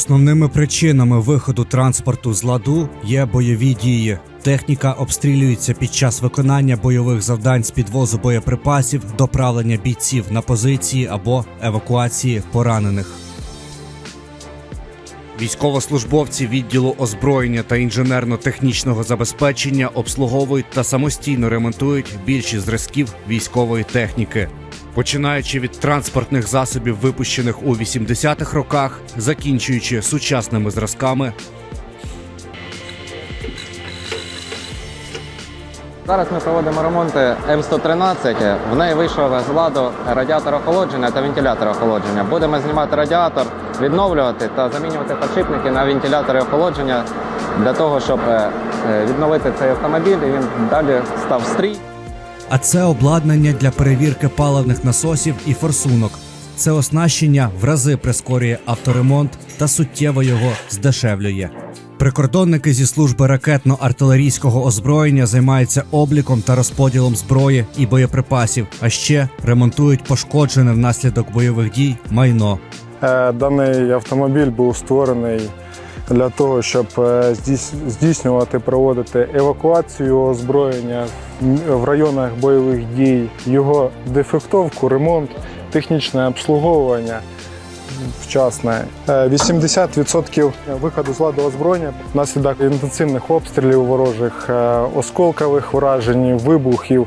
Основними причинами виходу транспорту з ладу є бойові дії. Техніка обстрілюється під час виконання бойових завдань з підвозу боєприпасів, доправлення бійців на позиції або евакуації поранених. Військовослужбовці відділу озброєння та інженерно-технічного забезпечення обслуговують та самостійно ремонтують більшість зразків військової техніки. Починаючи від транспортних засобів, випущених у 80-х роках, закінчуючи сучасними зразками Зараз ми проводимо ремонти М113. В неї вийшов з ладу радіатор охолодження та вентилятор охолодження. Будемо знімати радіатор, відновлювати та замінювати підшипники на вентилятори охолодження для того, щоб е, е, відновити цей автомобіль і він далі став стрій. А це обладнання для перевірки паливних насосів і форсунок. Це оснащення в рази прискорює авторемонт та суттєво його здешевлює. Прикордонники зі служби ракетно-артилерійського озброєння займаються обліком та розподілом зброї і боєприпасів, а ще ремонтують пошкоджене внаслідок бойових дій майно. Е, Даний автомобіль був створений для того, щоб е, здійснювати, проводити евакуацію озброєння в районах бойових дій, його дефектовку, ремонт, технічне обслуговування. Вчасне Е, 80% виходу з ладу озброєння внаслідок інтенсивних обстрілів ворожих, е, осколкових вражень, вибухів.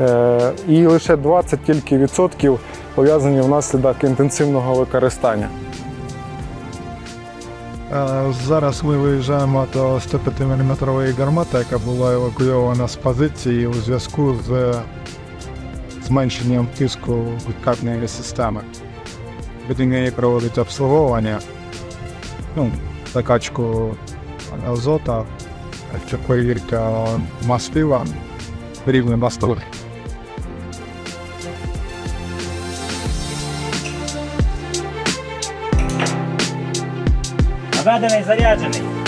Е, І лише 20 тільки відсотків пов'язані внаслідок інтенсивного використання. Зараз ми виїжджаємо до 105-мм гармати, яка була евакуйована з позиції у зв'язку з зменшенням тиску відкатної системи. Від неї проводить обслуговування, ну, закачку азота, перевірка мастила, рівня мастила. badava i zarjađeni.